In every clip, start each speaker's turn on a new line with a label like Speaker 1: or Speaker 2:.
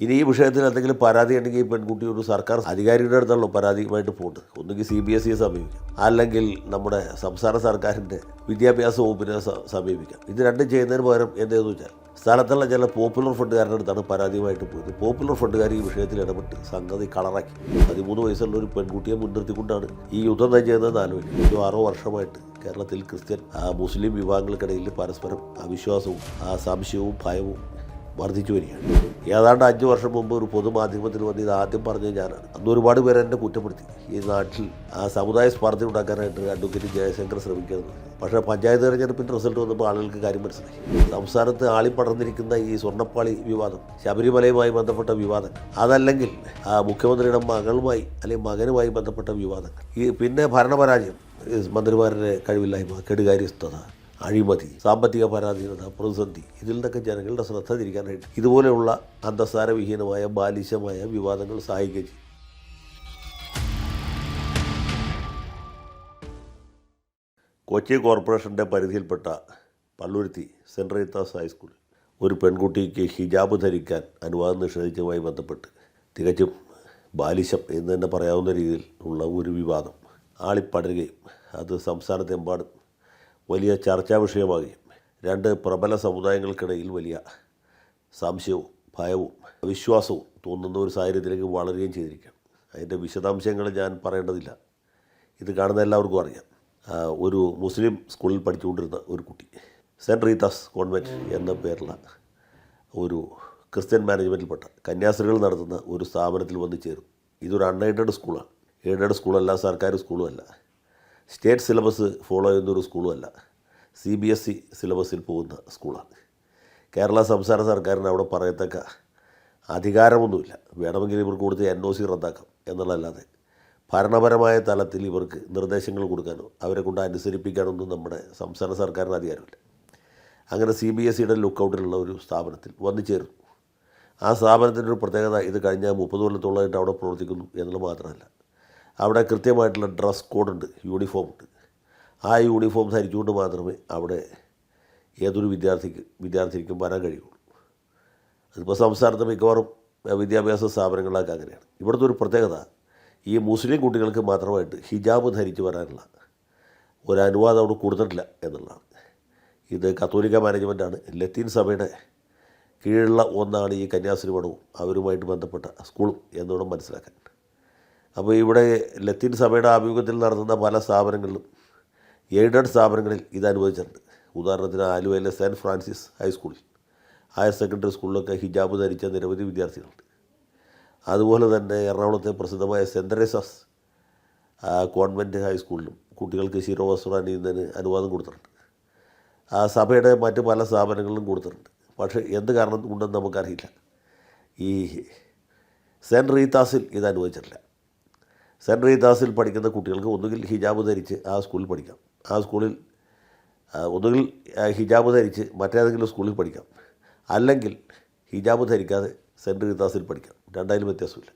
Speaker 1: ഇനി ഈ വിഷയത്തിൽ എന്തെങ്കിലും പരാതി ഉണ്ടെങ്കിൽ ഈ ഒരു സർക്കാർ അധികാരിയുടെ അടുത്തുള്ള പരാതിയുമായിട്ട് പോകുന്നത് ഒന്നുകിൽ സി ബി എസ് ഇയെ സമീപിക്കാം. അല്ലെങ്കിൽ നമ്മുടെ സംസ്ഥാന സർക്കാരിന്റെ വിദ്യാഭ്യാസ വകുപ്പിനെ സമീപിക്കാം. ഇത് രണ്ടും ചെയ്യുന്നതിന് പകരം എന്തെന്ന് വെച്ചാൽ സ്ഥലത്തുള്ള ചില പോപ്പുലർ ഫണ്ടുകാരുടെ അടുത്താണ് പരാതിയുമായിട്ട് പോയത്. പോപ്പുലർ ഫണ്ടുകാർ ഈ വിഷയത്തിൽ ഇടപെട്ട് സംഗതി കളറാക്കി. പതിമൂന്ന് വയസ്സുള്ള ഒരു പെൺകുട്ടിയെ മുൻനിർത്തിക്കൊണ്ടാണ് ഈ യുദ്ധം തന്നെ ചെയ്യുന്നത് ആലോചിക്കും. ഒരു ആറോ വർഷമായിട്ട് കേരളത്തിൽ ക്രിസ്ത്യൻ മുസ്ലിം വിഭാഗങ്ങൾക്കിടയിൽ പരസ്പരം അവിശ്വാസവും സംശയവും ഭയവും വർദ്ധിച്ചു വരികയാണ്. ഏതാണ്ട് അഞ്ച് വർഷം മുമ്പ് ഒരു പൊതുമാധ്യമത്തിൽ വന്ന് ഇത് ആദ്യം പറഞ്ഞത് ഞാനാണ് അന്ന് ഒരുപാട് പേര് എന്നെ കുറ്റപ്പെടുത്തി. ഈ നാട്ടിൽ ആ സമുദായ സ്പർദ്ധ ഉണ്ടാക്കാനായിട്ട് അഡ്വക്കേറ്റ് ജയശങ്കർ ശ്രമിക്കുന്നത് പക്ഷേ പഞ്ചായത്ത് തെരഞ്ഞെടുപ്പിന്റെ റിസൾട്ട് വന്നപ്പോൾ ആളുകൾക്ക് കാര്യം മനസ്സിലായി. സംസ്ഥാനത്ത് ആളിപ്പടർന്നിരിക്കുന്ന ഈ സ്വർണപ്പാളി വിവാദം ശബരിമലയുമായി ബന്ധപ്പെട്ട വിവാദങ്ങൾ അതല്ലെങ്കിൽ മുഖ്യമന്ത്രിയുടെ മകളുമായി അല്ലെങ്കിൽ മകനുമായി ബന്ധപ്പെട്ട വിവാദങ്ങൾ ഈ പിന്നെ ഭരണപരാജയം മന്ത്രിമാരുടെ കഴിവില്ലായ്മ കെടുകാര്യസ്ഥത അഴിമതി സാമ്പത്തിക പരാധീനത പ്രതിസന്ധി ഇതിൽ നിന്നൊക്കെ ജനങ്ങളുടെ ശ്രദ്ധ തിരിക്കാനായിട്ട് ഇതുപോലെയുള്ള അന്തസാരവിഹീനമായ ബാലിശമായ വിവാദങ്ങൾ സഹായിക്കുകയും ചെയ്യും. കൊച്ചി കോർപ്പറേഷന്റെ പരിധിയിൽപ്പെട്ട Palluruthy central Rita's high school ഒരു പെൺകുട്ടിക്ക് ഹിജാബ് ധരിക്കാൻ അനുവാദം നിഷേധിച്ചതുമായി ബന്ധപ്പെട്ട് തികച്ചും ബാലിശം എന്ന് തന്നെ പറയാവുന്ന രീതിയിൽ ഉള്ള ഒരു വിവാദം ആളിപ്പടരുകയും അത് സംസ്ഥാനത്തെമ്പാടും വലിയ ചർച്ചാ വിഷയമാകുകയും രണ്ട് പ്രബല സമുദായങ്ങൾക്കിടയിൽ വലിയ സംശയവും ഭയവും അവിശ്വാസവും തോന്നുന്ന ഒരു സാഹചര്യത്തിലേക്ക് വളരുകയും ചെയ്തിരിക്കുകയാണ് അതിന്റെ വിശദാംശങ്ങൾ ഞാൻ പറയേണ്ടതില്ല. ഇത് കാണുന്ന എല്ലാവർക്കും അറിയാം. ഒരു മുസ്ലിം സ്കൂളിൽ പഠിച്ചുകൊണ്ടിരുന്ന ഒരു കുട്ടി സെന്റ് റീതാസ് കോൺവെന്റ് എന്ന പേരുള്ള ഒരു ക്രിസ്ത്യൻ മാനേജ്മെന്റിൽപ്പെട്ട കന്യാസ്ത്രീകൾ നടത്തുന്ന ഒരു സ്ഥാപനത്തിൽ വന്ന് ചേരും. ഇതൊരു അൺഎയ്ഡഡ് സ്കൂളാണ്. എയ്ഡഡ് സ്കൂളല്ല സർക്കാർ സ്കൂളുമല്ല. സ്റ്റേറ്റ് സിലബസ് ഫോളോ ചെയ്യുന്ന ഒരു സ്കൂളുമല്ല. സി ബി എസ് ഇ സിലബസിൽ പോകുന്ന സ്കൂളാണ്. കേരള സംസ്ഥാന സർക്കാരിന് അവിടെ പറയത്തക്ക അധികാരമൊന്നുമില്ല. വേണമെങ്കിൽ ഇവർക്ക് കൊടുത്ത് എൻ ഒ സി റദ്ദാക്കാം എന്നുള്ളതല്ലാതെ ഭരണപരമായ തലത്തിൽ ഇവർക്ക് നിർദ്ദേശങ്ങൾ കൊടുക്കാനോ അവരെ കൊണ്ട് അനുസരിപ്പിക്കാനൊന്നും നമ്മുടെ സംസ്ഥാന സർക്കാരിന് അധികാരമില്ല. അങ്ങനെ സി ബി എസ് സിയുടെ ലുക്കൗട്ടിലുള്ള ഒരു സ്ഥാപനത്തിൽ വന്നു ചേർന്നു ആ സ്ഥാപനത്തിന്റെ ഒരു പ്രത്യേകത ഇത് കഴിഞ്ഞാൽ മുപ്പത് കൊല്ലത്തോളമായിട്ട് അവിടെ പ്രവർത്തിക്കുന്നു എന്നുള്ളത് മാത്രമല്ല. അവിടെ കൃത്യമായിട്ടുള്ള ഡ്രസ് കോഡുണ്ട് യൂണിഫോം ഉണ്ട് ആ യൂണിഫോം ധരിച്ചുകൊണ്ട് മാത്രമേ അവിടെ ഏതൊരു വിദ്യാർത്ഥിക്ക് വിദ്യാർത്ഥിക്കും വരാൻ കഴിയുള്ളൂ. അതിപ്പോൾ സംസ്ഥാനത്ത് മിക്കവാറും വിദ്യാഭ്യാസ സ്ഥാപനങ്ങളിലൊക്കെ അങ്ങനെയാണ്. ഇവിടുത്തെ ഒരു പ്രത്യേകത ഈ മുസ്ലിം കുട്ടികൾക്ക് മാത്രമായിട്ട് ഹിജാബ് ധരിച്ച് വരാനുള്ള ഒരു അനുവാദം അവിടെ കൊടുത്തിട്ടില്ല എന്നുള്ളതാണ്. ഇത് കത്തോലിക്ക മാനേജ്മെന്റാണ് ലത്തീൻ സഭയുടെ കീഴിലുള്ള ഒന്നാണ് ഈ കന്യാസ്ത്രീ മഠവും അവരുമായിട്ട് ബന്ധപ്പെട്ട സ്കൂളും എന്നുകൂടെ മനസ്സിലാക്കാൻ. അപ്പോൾ ഇവിടെ ലത്തീൻ സഭയുടെ ആഭിമുഖ്യത്തിൽ നടത്തുന്ന പല സ്ഥാപനങ്ങളിലും എയ്ഡഡ് സ്ഥാപനങ്ങളിൽ ഇത് അനുവദിച്ചിട്ടുണ്ട്. ഉദാഹരണത്തിന് ആലുവയിലെ സെന്റ് ഫ്രാൻസിസ് ഹൈസ്കൂളിൽ ഹയർ സെക്കൻഡറി സ്കൂളിലൊക്കെ ഹിജാബ് ധരിച്ച നിരവധി വിദ്യാർത്ഥികളുണ്ട്. അതുപോലെ തന്നെ എറണാകുളത്തെ പ്രസിദ്ധമായ സെന്ററേസസ് കോൺവെന്റ് ഹൈസ്കൂളിലും കുട്ടികൾക്ക് ശിരോവസ്ത്രം അണിയുന്നതിന് അനുവാദം കൊടുത്തിട്ടുണ്ട്. ആ സഭയുടെ മറ്റ് പല സ്ഥാപനങ്ങളിലും കൊടുത്തിട്ടുണ്ട്. പക്ഷേ എന്ത് കാരണം കൊണ്ടെന്ന് നമുക്കറിയില്ല. ഈ സെന്റ് റീത്താസിൽ ഇത് അനുവദിച്ചിട്ടില്ല. സെന്റ് റീതാസിൽ പഠിക്കുന്ന കുട്ടികൾക്ക് ഒന്നുകിൽ ഹിജാബ് ധരിച്ച് ആ സ്കൂളിൽ പഠിക്കാം. ആ സ്കൂളിൽ ഒന്നുകിൽ ഹിജാബ് ധരിച്ച് മറ്റേതെങ്കിലും സ്കൂളിൽ പഠിക്കാം. അല്ലെങ്കിൽ ഹിജാബ് ധരിക്കാതെ സെന്റ് റീതാസിൽ പഠിക്കാം. രണ്ടായാലും വ്യത്യാസമില്ല.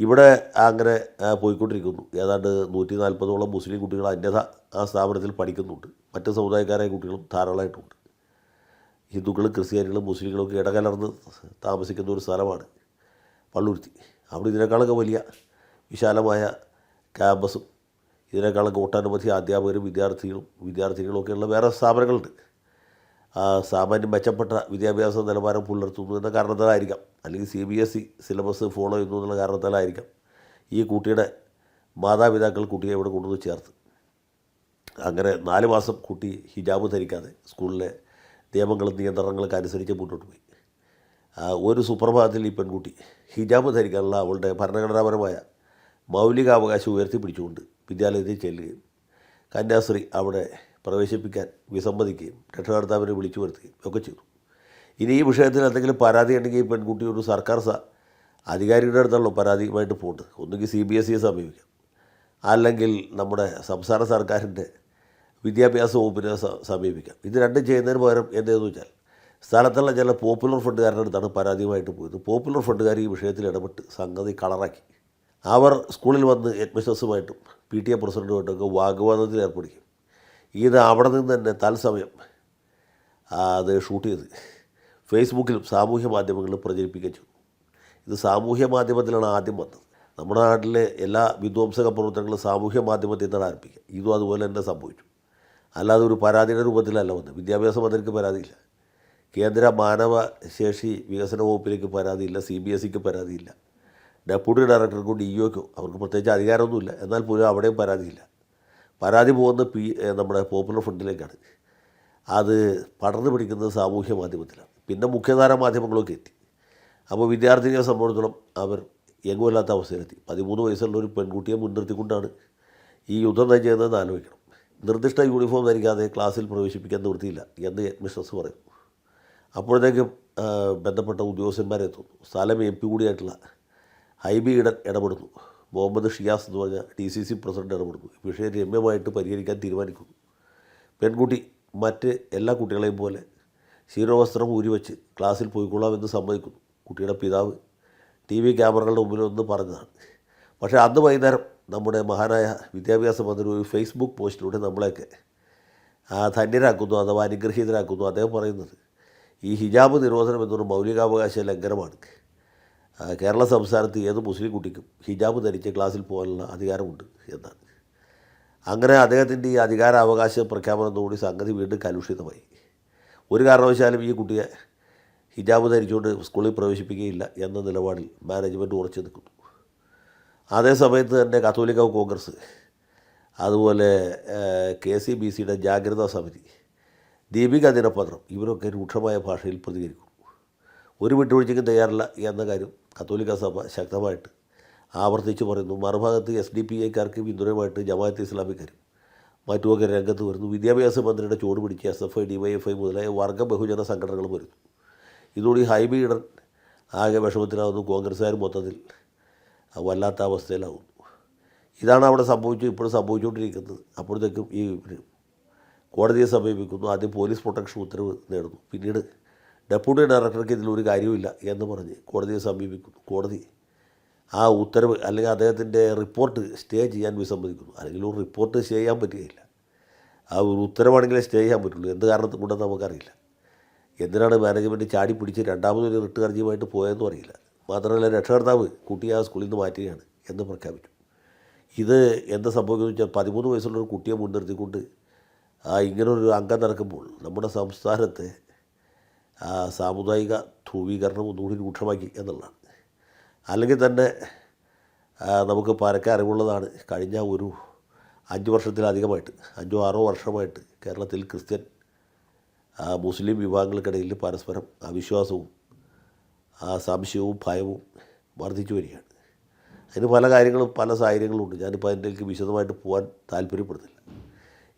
Speaker 1: ഇവിടെ അങ്ങനെ പോയിക്കൊണ്ടിരിക്കുന്നു. ഏതാണ്ട് നൂറ്റി നാൽപ്പതോളം മുസ്ലിം കുട്ടികൾ അന്യഥ ആ സ്ഥാപനത്തിൽ പഠിക്കുന്നുണ്ട്. മറ്റ് സമുദായക്കാരായ കുട്ടികളും ധാരാളമായിട്ടുണ്ട്. ഹിന്ദുക്കളും ക്രിസ്ത്യാനികളും മുസ്ലിങ്ങളും ഒക്കെ ഇടകലർന്ന് താമസിക്കുന്ന ഒരു സ്ഥലമാണ് പള്ളുരുത്തി. അവിടെ ഇതിനേക്കാളൊക്കെ വലിയ വിശാലമായ ക്യാമ്പസും. ഇതിനേക്കാളൊക്കെ ഒട്ടനവധി അധ്യാപകരും വിദ്യാർത്ഥികളും വിദ്യാർത്ഥികളും ഒക്കെയുള്ള വേറെ സ്ഥാപനങ്ങളുണ്ട്. സാമാന്യം മെച്ചപ്പെട്ട വിദ്യാഭ്യാസ നിലവാരം പുലർത്തുന്നു എന്ന കാരണത്താലായിരിക്കാം. അല്ലെങ്കിൽ C B S E syllabus follow ചെയ്യുന്നു എന്നുള്ള കാരണത്താലായിരിക്കാം ഈ കുട്ടിയുടെ മാതാപിതാക്കൾ കുട്ടിയെ ഇവിടെ കൊണ്ടുവന്ന് ചേർത്ത്. അങ്ങനെ നാല് മാസം കുട്ടി ഹിജാബ് ധരിക്കാതെ സ്കൂളിലെ നിയമങ്ങളും നിയന്ത്രണങ്ങളൊക്കെ അനുസരിച്ച് മുന്നോട്ട് പോയി. ഒരു സുപ്രഭാതത്തിൽ ഈ പെൺകുട്ടി ഹിജാബ് ധരിക്കാനുള്ള അവളുടെ ഭരണഘടനാപരമായ മൗലികാവകാശം ഉയർത്തിപ്പിടിച്ചുകൊണ്ട് വിദ്യാലയത്തിൽ ചെല്ലുകയും കന്യാസ്ത്രീ അവിടെ പ്രവേശിപ്പിക്കാൻ വിസമ്മതിക്കുകയും രക്ഷകർത്താവിനെ വിളിച്ചു വരുത്തുകയും ഒക്കെ ചെയ്തു. ഇനി ഈ വിഷയത്തിൽ എന്തെങ്കിലും പരാതി ഉണ്ടെങ്കിൽ പെൺകുട്ടി ഒരു സർക്കാർ അധികാരിയുടെ അടുത്തുള്ള പരാതിയുമായിട്ട് പോകേണ്ടത്. ഒന്നുകിൽ സി ബി എസ് സിയെ സമീപിക്കാം. അല്ലെങ്കിൽ നമ്മുടെ സംസ്ഥാന സർക്കാരിന്റെ വിദ്യാഭ്യാസ വകുപ്പിനെ സമീപിക്കാം. ഇത് രണ്ടും ചെയ്യുന്നതിന് പകരം എന്തെന്ന് വെച്ചാൽ സ്ഥലത്തുള്ള ചില പോപ്പുലർ ഫണ്ടുകാരുടെ അടുത്താണ് പരാതിയുമായിട്ട് പോയത്. പോപ്പുലർ ഫണ്ടുകാർ ഈ വിഷയത്തിൽ ഇടപെട്ട് സംഗതി കളറാക്കി. അവർ സ്കൂളിൽ വന്ന് ഹെഡ്മിസ്റ്റേഴ്സുമായിട്ടും പി ടി എ പ്രസിഡന്റുമായിട്ടൊക്കെ വാഗ്വാദത്തിൽ ഏർപ്പെടുകയും. ഇത് അവിടെ നിന്ന് തന്നെ തത്സമയം അത് ഷൂട്ട് ചെയ്ത് ഫേസ്ബുക്കിലും സാമൂഹ്യ മാധ്യമങ്ങളിലും പ്രചരിപ്പിക്കുകയും ചെയ്തു. ഇത് സാമൂഹ്യ മാധ്യമത്തിലാണ് ആദ്യം വന്നത്. നമ്മുടെ നാട്ടിലെ എല്ലാ വിധ്വംസക പ്രവർത്തനങ്ങളും സാമൂഹ്യ മാധ്യമത്തിൽ നിന്നാണ് ആരംഭിക്കുക. ഇതും അതുപോലെ തന്നെ സംഭവിച്ചു. അല്ലാതെ ഒരു പരാതിയുടെ രൂപത്തിലല്ല വന്നത്. വിദ്യാഭ്യാസ മന്ത്രിക്ക് പരാതിയില്ല. കേന്ദ്ര മാനവ ശേഷി വികസന വകുപ്പിലേക്ക് പരാതിയില്ല. സി ബി എസ് സിക്ക് പരാതിയില്ല. ഡെപ്യൂട്ടി ഡയറക്ടർക്കും ഡി ഒക്കോ അവർക്ക് പ്രത്യേകിച്ച് അധികാരമൊന്നുമില്ല. എന്നാൽ പോലും അവിടെയും പരാതിയില്ല. പരാതി പോകുന്ന പി നമ്മുടെ പോപ്പുലർ ഫ്രണ്ടിലേക്കാണ്. അത് പടർന്നു പിടിക്കുന്നത് സാമൂഹ്യ മാധ്യമത്തിലാണ്. പിന്നെ മുഖ്യധാര മാധ്യമങ്ങളൊക്കെ എത്തി. അപ്പോൾ വിദ്യാർത്ഥികളെ സംബന്ധിച്ചിടത്തോളം അവർ എങ്ങുമില്ലാത്ത അവസ്ഥയിലെത്തി. പതിമൂന്ന് വയസ്സുള്ള ഒരു പെൺകുട്ടിയെ മുൻനിർത്തിക്കൊണ്ടാണ് ഈ യുദ്ധം തന്നെ ചെയ്യുന്നതെന്ന് ആലോചിക്കണം. നിർദ്ദിഷ്ട യൂണിഫോം ധരിക്കാതെ ക്ലാസ്സിൽ പ്രവേശിപ്പിക്കാൻ നിവൃത്തിയില്ല എന്ന് മിസ്സസ് പറയുന്നു. അപ്പോഴത്തേക്കും ബന്ധപ്പെട്ട ഉദ്യോഗസ്ഥന്മാരെ എത്തുന്നു സ്ഥലം എം പി കൂടിയായിട്ടുള്ള ഹൈബി ഇട ഇടപെടുന്നു. മുഹമ്മദ് ഷിയാസ് എന്ന് പറഞ്ഞ ഡി സി സി പ്രസിഡന്റ് ഇടപെടുന്നു. വിഷയം രമ്യമായിട്ട് പരിഹരിക്കാൻ തീരുമാനിക്കുന്നു. പെൺകുട്ടി മറ്റ് എല്ലാ കുട്ടികളെയും പോലെ ശീരവസ്ത്രം ഊരിവെച്ച് ക്ലാസ്സിൽ പോയിക്കൊള്ളാമെന്ന് സമ്മതിക്കുന്നു. കുട്ടിയുടെ പിതാവ് ടി വി ക്യാമറകളുടെ മുമ്പിൽ ഒന്ന് പറഞ്ഞതാണ്. പക്ഷേ അന്ന് വൈകുന്നേരം നമ്മുടെ മഹാനായ വിദ്യാഭ്യാസ മന്ത്രി ഒരു ഫേസ്ബുക്ക് പോസ്റ്റിലൂടെ നമ്മളെയൊക്കെ ധന്യരാക്കുന്നു അഥവാ അനുഗ്രഹീതരാക്കുന്നു അദ്ദേഹം പറയുന്നത് ഈ ഹിജാബ് നിരോധനം എന്നൊരു മൗലികാവകാശ ലംഘനമാണ്. കേരള സംസ്ഥാനത്ത് ഏത് മുസ്ലിം കുട്ടിക്കും ഹിജാബ് ധരിച്ച് ക്ലാസ്സിൽ പോകാനുള്ള അധികാരമുണ്ട് എന്നാണ്. അങ്ങനെ അദ്ദേഹത്തിന്റെ ഈ അധികാരാവകാശ പ്രഖ്യാപനത്തോടുകൂടി സംഗതി വീണ്ടും കലുഷിതമായി. ഒരു കാരണവശാലും ഈ കുട്ടിയെ ഹിജാബ് ധരിച്ചുകൊണ്ട് സ്കൂളിൽ പ്രവേശിപ്പിക്കുകയില്ല എന്ന നിലപാടിൽ മാനേജ്മെന്റ് ഉറച്ചു നിൽക്കുന്നു. അതേസമയത്ത് തന്നെ കത്തോലിക്ക കോൺഗ്രസ് അതുപോലെ കെ സി ബി സിയുടെ ജാഗ്രതാ സമിതി ദീപിക ദിനപത്രം ഇവരൊക്കെ രൂക്ഷമായ ഭാഷയിൽ പ്രതികരിക്കുന്നു. ഒരു വിട്ടുവീഴ്ചയ്ക്കും തയ്യാറില്ല എന്ന കാര്യം കത്തോലിക്ക സഭ ശക്തമായിട്ട് ആവർത്തിച്ച് പറയുന്നു മറുഭാഗത്ത് എസ് ഡി പി ഐക്കാർക്ക് പിന്തുണയുമായിട്ട് ജമാഅത്ത് ഇസ്ലാമിക്കാരും മറ്റുമൊക്കെ രംഗത്ത് വരുന്നു. വിദ്യാഭ്യാസ മന്ത്രിയുടെ ചുവട് പിടിച്ച് S F I D Y F I മുതലായ വർഗ ബഹുജന സംഘടനകൾ വരുന്നു. ഇതോടെ ഹൈബി ഇടൻ ആകെ വിഷമത്തിലാവുന്നു. കോൺഗ്രസ്സുകാർ മൊത്തത്തിൽ വല്ലാത്ത അവസ്ഥയിലാവുന്നു. ഇതാണ് അവിടെ സംഭവിച്ചു ഇപ്പോഴും സംഭവിച്ചുകൊണ്ടിരിക്കുന്നത്. അപ്പോഴത്തേക്കും ഈ കോടതിയെ സമീപിക്കുന്നു. ആദ്യം പോലീസ് പ്രൊട്ടക്ഷൻ ഉത്തരവ് നേടുന്നു. പിന്നീട് ഡെപ്യൂട്ടി ഡയറക്ടർക്ക് ഇതിലൊരു കാര്യമില്ല എന്ന് പറഞ്ഞ് കോടതിയെ സമീപിക്കുന്നു. കോടതി ആ ഉത്തരവ് അല്ലെങ്കിൽ അദ്ദേഹത്തിന്റെ റിപ്പോർട്ട് സ്റ്റേ ചെയ്യാൻ വിസമ്മതിക്കുന്നു അല്ലെങ്കിൽ ഒരു റിപ്പോർട്ട് സ്റ്റേ ചെയ്യാൻ പറ്റുകയില്ല. ആ ഒരു ഉത്തരവാണെങ്കിലേ സ്റ്റേ ചെയ്യാൻ പറ്റുള്ളൂ. എന്ത് കാരണത്തിൽ കൊണ്ടെന്ന് നമുക്കറിയില്ല. എന്തിനാണ് മാനേജ്മെന്റ് ചാടി പിടിച്ച് രണ്ടാമതൊരു റിട്ട് ഹർജിയുമായിട്ട് പോയതെന്നും അറിയില്ല. മാത്രമല്ല രക്ഷകർത്താവ് കുട്ടിയെ ആ സ്കൂളിൽ നിന്ന് മാറ്റുകയാണ് എന്ന് പ്രഖ്യാപിച്ചു. ഇത് എന്താ സംഭവിക്കുന്നത് വെച്ചാൽ പതിമൂന്ന് വയസ്സുള്ള ഒരു കുട്ടിയെ മുൻനിർത്തിക്കൊണ്ട് ആ ഇങ്ങനൊരു അംഗം നടക്കുമ്പോൾ നമ്മുടെ സംസ്ഥാനത്തെ സാമുദായിക ധ്രുവീകരണം ഒന്നുകൂടി രൂക്ഷമാക്കി എന്നുള്ളതാണ്. അല്ലെങ്കിൽ തന്നെ നമുക്ക് പരക്കെ അറിവുള്ളതാണ്. കഴിഞ്ഞ ഒരു അഞ്ച് വർഷത്തിലധികമായിട്ട് അഞ്ചോ ആറോ വർഷമായിട്ട് കേരളത്തിൽ ക്രിസ്ത്യൻ മുസ്ലിം വിഭാഗങ്ങൾക്കിടയിൽ പരസ്പരം അവിശ്വാസവും സംശയവും ഭയവും വർദ്ധിച്ചു വരികയാണ്. അതിന് പല കാര്യങ്ങളും പല സാഹചര്യങ്ങളും ഉണ്ട് ഞാനിപ്പോൾ അതിന്റെക്ക് വിശദമായിട്ട് പോകാൻ താല്പര്യപ്പെടുന്നില്ല.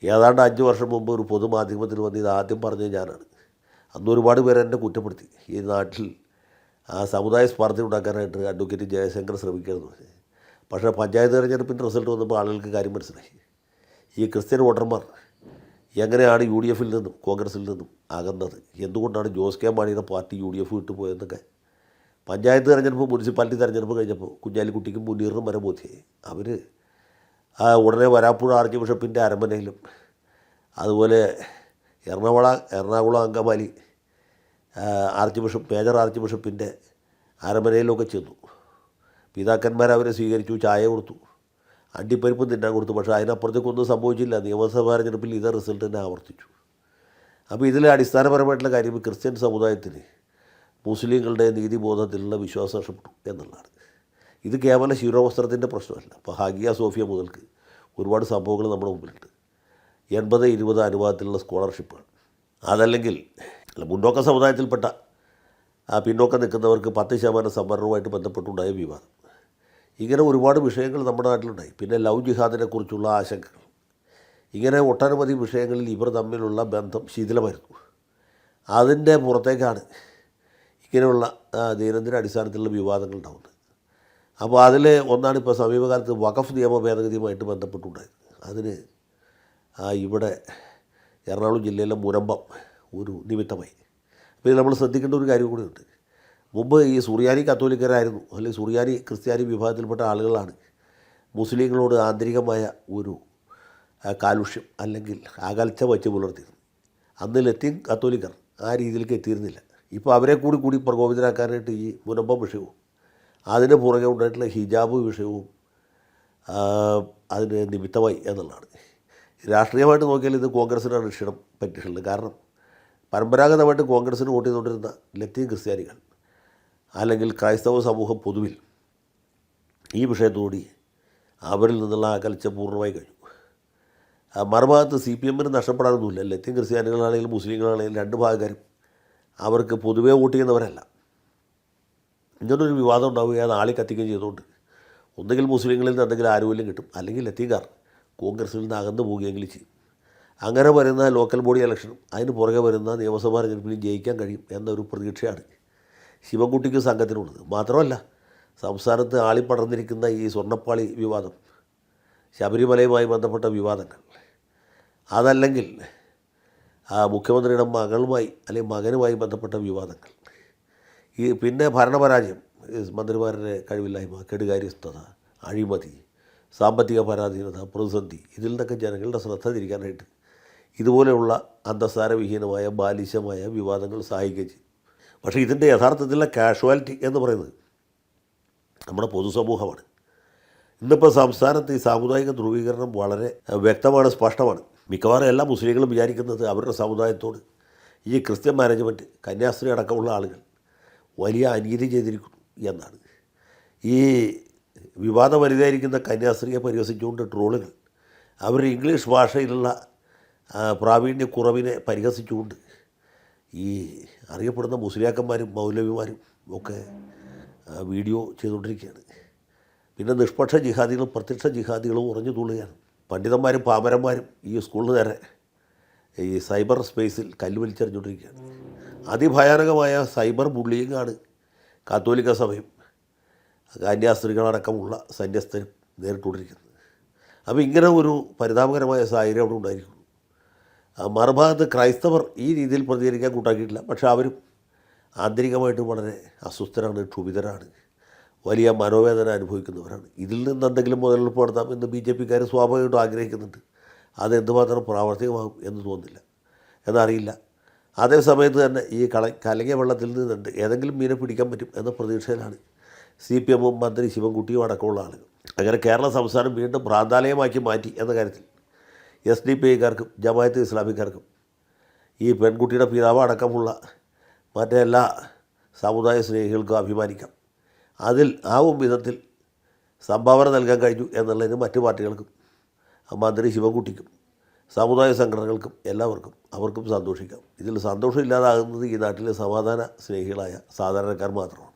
Speaker 1: ഏതാണ്ട് അഞ്ച് വർഷം മുമ്പ് ഒരു പൊതുമാധ്യമത്തിൽ വന്ന് ഇത് ആദ്യം പറഞ്ഞത് ഞാനാണ്. അന്ന് ഒരുപാട് പേരെ എന്നെ കുറ്റപ്പെടുത്തി. ഈ നാട്ടിൽ ആ സമുദായ സ്പർദ്ധ ഉണ്ടാക്കാനായിട്ട് അഡ്വക്കേറ്റ് ജയശങ്കർ ശ്രമിക്കുകയെന്ന് പറഞ്ഞു പക്ഷേ പഞ്ചായത്ത് തെരഞ്ഞെടുപ്പിന്റെ റിസൾട്ട് വന്നപ്പോൾ ആളുകൾക്ക് കാര്യം മനസ്സിലായി. ഈ ക്രിസ്ത്യൻ വോട്ടർമാർ എങ്ങനെയാണ് യു ഡി എഫിൽ നിന്നും കോൺഗ്രസിൽ നിന്നും അകന്നത്? എന്തുകൊണ്ടാണ് ജോസ് കെ മാണിയുടെ പാർട്ടി യു ഡി എഫ് വിട്ടു പോയതെന്നൊക്കെ? പഞ്ചായത്ത് തെരഞ്ഞെടുപ്പ് മുനിസിപ്പാലിറ്റി തെരഞ്ഞെടുപ്പ് കഴിഞ്ഞപ്പോൾ കുഞ്ഞാലിക്കുട്ടിക്കും മുന്നീറിനും വരെ ബോധ്യമായി അവർ ഉടനെ വരാപ്പുഴ ആർച്ച് ബിഷപ്പിന്റെ അരമനയിലും അതുപോലെ എറണാകുള Ernakulam Angamaly archbishop major arch ബിഷപ്പിന്റെ അരമനയിലൊക്കെ ചെന്നു. പിതാക്കന്മാർ അവരെ സ്വീകരിച്ചു ചായ കൊടുത്തു. അണ്ടിപ്പരിപ്പും തിന്നാൻ കൊടുത്തു പക്ഷേ അതിനപ്പുറത്തേക്കൊന്നും സംഭവിച്ചില്ല. നിയമസഭാ തെരഞ്ഞെടുപ്പിൽ ഇതേ റിസൾട്ട് തന്നെ ആവർത്തിച്ചു. അപ്പോൾ ഇതിലെ അടിസ്ഥാനപരമായിട്ടുള്ള കാര്യം ക്രിസ്ത്യൻ സമുദായത്തിന് മുസ്ലിങ്ങളുടെ നീതിബോധത്തിലുള്ള വിശ്വാസം നഷ്ടപ്പെട്ടു എന്നുള്ളതാണ്. ഇത് കേവല ശിരോവസ്ത്രത്തിന്റെ പ്രശ്നമല്ല. അപ്പോൾ ഹാഗിയ സോഫിയ മുതൽക്ക് ഒരുപാട് സംഭവങ്ങൾ നമ്മുടെ മുമ്പിലുണ്ട്. എൺപത് ഇരുപത് അനുപാതത്തിലുള്ള സ്കോളർഷിപ്പാണ് അതല്ലെങ്കിൽ മുന്നോക്ക സമുദായത്തിൽപ്പെട്ട ആ പിന്നോക്കം നിൽക്കുന്നവർക്ക് പത്ത് ശതമാനം സംവരണവുമായിട്ട് ബന്ധപ്പെട്ടുണ്ടായ വിവാദം. ഇങ്ങനെ ഒരുപാട് വിഷയങ്ങൾ നമ്മുടെ നാട്ടിലുണ്ടായി. പിന്നെ ലവ് ജിഹാദിനെ കുറിച്ചുള്ള ആശങ്കകൾ. ഇങ്ങനെ ഒട്ടനവധി വിഷയങ്ങളിൽ ഇവർ തമ്മിലുള്ള ബന്ധം ശിഥിലമായിരുന്നു. അതിന്റെ പുറത്തേക്കാണ് ഇങ്ങനെയുള്ള ദൈനംദിന അടിസ്ഥാനത്തിലുള്ള വിവാദങ്ങൾ ഉണ്ടാവുന്നത്. അപ്പോൾ അതിൽ ഒന്നാണ് ഇപ്പോൾ സമീപകാലത്ത് വഖഫ് നിയമ ഭേദഗതിയുമായിട്ട് ബന്ധപ്പെട്ടുണ്ടായത്. അതിന് ഇവിടെ എറണാകുളം ജില്ലയിലെ മുരമ്പം ഒരു നിമിത്തമായി. അപ്പോൾ നമ്മൾ ശ്രദ്ധിക്കേണ്ട ഒരു കാര്യം കൂടിയുണ്ട്. മുമ്പ് ഈ സുറിയാനി കത്തോലിക്കരായിരുന്നു അല്ലെങ്കിൽ സുറിയാനി ക്രിസ്ത്യാനി വിഭാഗത്തിൽപ്പെട്ട ആളുകളാണ് മുസ്ലിങ്ങളോട് ആന്തരികമായ ഒരു കാലുഷ്യം അല്ലെങ്കിൽ അകൽച്ച വച്ച് പുലർത്തിയിരുന്നു അന്ന് ലത്തീൻ കത്തോലിക്കർ ആ രീതിയിലേക്ക് എത്തിയിരുന്നില്ല. ഇപ്പോൾ അവരെ കൂടി കൂടി പ്രകോപിതരാക്കാനായിട്ട് ഈ മുനമ്പം വിഷയവും അതിന് പുറകെ ഉണ്ടായിട്ടുള്ള ഹിജാബ് വിഷയവും അതിന് നിമിത്തമായി എന്നുള്ളതാണ്. രാഷ്ട്രീയമായിട്ട് നോക്കിയാൽ ഇത് കോൺഗ്രസിനാണ് ക്ഷീണം പറ്റിയിട്ടുള്ളത് കാരണം പരമ്പരാഗതമായിട്ട് കോൺഗ്രസ്സിന് വോട്ട് ചെയ്തുകൊണ്ടിരുന്ന ലത്തീൻ ക്രിസ്ത്യാനികൾ അല്ലെങ്കിൽ ക്രൈസ്തവ സമൂഹം പൊതുവിൽ ഈ വിഷയത്തോടി അവരിൽ നിന്നുള്ള അകൽച്ച പൂർണമായി കഴിഞ്ഞു. മറുഭാഗത്ത് സി പി എമ്മിന് നഷ്ടപ്പെടാനൊന്നുമില്ല. ലത്തീൻ ക്രിസ്ത്യാനികളാണെങ്കിലും മുസ്ലിങ്ങളാണെങ്കിലും രണ്ട് ഭാഗക്കാരും അവർക്ക് പൊതുവേ വോട്ട് ചെയ്യുന്നവരല്ല. ഇങ്ങനൊരു വിവാദം ഉണ്ടാവുകയാണ് ആളി കത്തിക്കുകയും ചെയ്തുകൊണ്ട്. ഒന്നുകിൽ മുസ്ലിങ്ങളിൽ നിന്ന് എന്തെങ്കിലും ആനുകൂല്യം കിട്ടും. അല്ലെങ്കിൽ ലത്തീൻകാർ കോൺഗ്രസിൽ നിന്ന് അകന്നു പോവുകയെങ്കിലും ചെയ്യും അങ്ങനെ വരുന്ന ലോക്കൽ ബോഡി ഇലക്ഷനും അതിന് പുറകെ വരുന്ന നിയമസഭാ തെരഞ്ഞെടുപ്പിലും ജയിക്കാൻ കഴിയും എന്നൊരു പ്രതീക്ഷയാണ് ശിവൻകുട്ടിക്ക് സംഘത്തിനുള്ളത്. മാത്രമല്ല സംസ്ഥാനത്ത് ആളിപ്പടർന്നിരിക്കുന്ന ഈ സ്വർണപ്പാളി വിവാദം ശബരിമലയുമായി ബന്ധപ്പെട്ട വിവാദങ്ങൾ അതല്ലെങ്കിൽ മുഖ്യമന്ത്രിയുടെ മകളുമായി അല്ലെങ്കിൽ മകനുമായി ബന്ധപ്പെട്ട വിവാദങ്ങൾ ഈ പിന്നെ ഭരണപരാജയം മന്ത്രിമാരുടെ കഴിവില്ലായ്മ കെടുകാര്യസ്ഥത അഴിമതി സാമ്പത്തിക പരാധീനത പ്രതിസന്ധി ഇതിൽ നിന്നൊക്കെ ജനങ്ങളുടെ ശ്രദ്ധ തിരിക്കാനായിട്ട് ഇതുപോലെയുള്ള അന്തസാരവിഹീനമായ ബാലിശമായ വിവാദങ്ങൾ സഹായിക്കുകയും ചെയ്യും. പക്ഷേ ഇതിന്റെ യഥാർത്ഥത്തിലുള്ള കാഷ്വാലിറ്റി എന്ന് പറയുന്നത് നമ്മുടെ പൊതുസമൂഹമാണ്. ഇന്നിപ്പോൾ സംസ്ഥാനത്ത് ഈ സാമുദായിക ധ്രുവീകരണം വളരെ വ്യക്തമാണ് സ്പഷ്ടമാണ്. മിക്കവാറും എല്ലാ മുസ്ലിങ്ങളും വിചാരിക്കുന്നത് അവരുടെ സമുദായത്തോട് ഈ ക്രിസ്ത്യൻ മാനേജ്മെന്റ് കന്യാസ്ത്രീ അടക്കമുള്ള ആളുകൾ വലിയ അനീതി ചെയ്തിരിക്കുന്നു എന്നാണ്. ഈ വിവാദവനിതയായിരിക്കുന്ന കന്യാസ്ത്രീയെ പരിഹസിച്ചുകൊണ്ട് ട്രോളുകൾ. അവർ ഇംഗ്ലീഷ് ഭാഷയിലുള്ള പ്രാവീണ്യക്കുറവിനെ പരിഹസിച്ചുകൊണ്ട് ഈ അറിയപ്പെടുന്ന മുസ്ലിയാക്കന്മാരും മൗലവിമാരും ഒക്കെ വീഡിയോ ചെയ്തുകൊണ്ടിരിക്കുകയാണ്. പിന്നെ നിഷ്പക്ഷ ജിഹാദികളും പ്രത്യക്ഷ ജിഹാദികളും ഉറഞ്ഞു തുള്ളുകയാണ് പണ്ഡിതന്മാരും പാമരന്മാരും ഈ സ്കൂളിൽ നേരെ ഈ സൈബർ സ്പേസിൽ കല്ല് വലിച്ചെറിഞ്ഞുകൊണ്ടിരിക്കുകയാണ് അതിഭയാനകമായ സൈബർ ബുള്ളിയിങ്ങാണ് കാത്തോലിക്ക സഭയും. കന്യാസ്ത്രീകളടക്കമുള്ള സന്യസ്തരും നേരിട്ടുകൊണ്ടിരിക്കുന്നത്. അപ്പോൾ ഇങ്ങനെ ഒരു പരിതാപകരമായ സാഹചര്യം അവിടെ ഉണ്ടായിരിക്കുന്നു. മറുഭാഗത്ത് ക്രൈസ്തവർ ഈ രീതിയിൽ പ്രതികരിക്കാൻ കൂട്ടാക്കിയിട്ടില്ല. പക്ഷേ അവരും ആന്തരികമായിട്ട് വളരെ അസ്വസ്ഥരാണ് ക്ഷുഭിതരാണ്. വലിയ മനോവേദന അനുഭവിക്കുന്നവരാണ്. ഇതിൽ നിന്ന് എന്തെങ്കിലും മുതലെടുപ്പ് നടത്താം എന്ന് ബി ജെ പിക്കാർ സ്വാഭാവികമായിട്ടും ആഗ്രഹിക്കുന്നുണ്ട്. അതെന്തുമാത്രം പ്രാവർത്തികമാകും എന്ന് തോന്നുന്നില്ല. എന്നറിയില്ല. അതേ സമയത്ത് തന്നെ ഈ കള കലങ്ങിയ വെള്ളത്തിൽ നിന്നുണ്ട്. ഏതെങ്കിലും മീനെ പിടിക്കാൻ പറ്റും എന്ന പ്രതീക്ഷയിലാണ് സി പി എമ്മും മന്ത്രി ശിവൻകുട്ടിയും അടക്കമുള്ള ആളുകൾ. അങ്ങനെ കേരള സംസ്ഥാനം വീണ്ടും പ്രാന്താലയമാക്കി മാറ്റി എന്ന കാര്യത്തിൽ എസ് ഡി പി ഐക്കാർക്കും ജമായത്ത് ഇസ്ലാമിക്കാർക്കും ഈ പെൺകുട്ടിയുടെ പിതാവ് അടക്കമുള്ള മറ്റെല്ലാ സമുദായ സ്നേഹികൾക്കും അഭിമാനിക്കാം. അതിൽ ആവും വിധത്തിൽ സംഭാവന നൽകാൻ കഴിഞ്ഞു എന്നുള്ളതിന് മറ്റു പാർട്ടികൾക്കും മന്ത്രി ശിവൻകുട്ടിക്കും സമുദായ സംഘടനകൾക്കും എല്ലാവർക്കും അവർക്കും സന്തോഷിക്കാം. ഇതിൽ സന്തോഷം ഇല്ലാതാകുന്നത് ഈ നാട്ടിലെ സമാധാന സ്നേഹികളായ സാധാരണക്കാർ മാത്രമാണ്.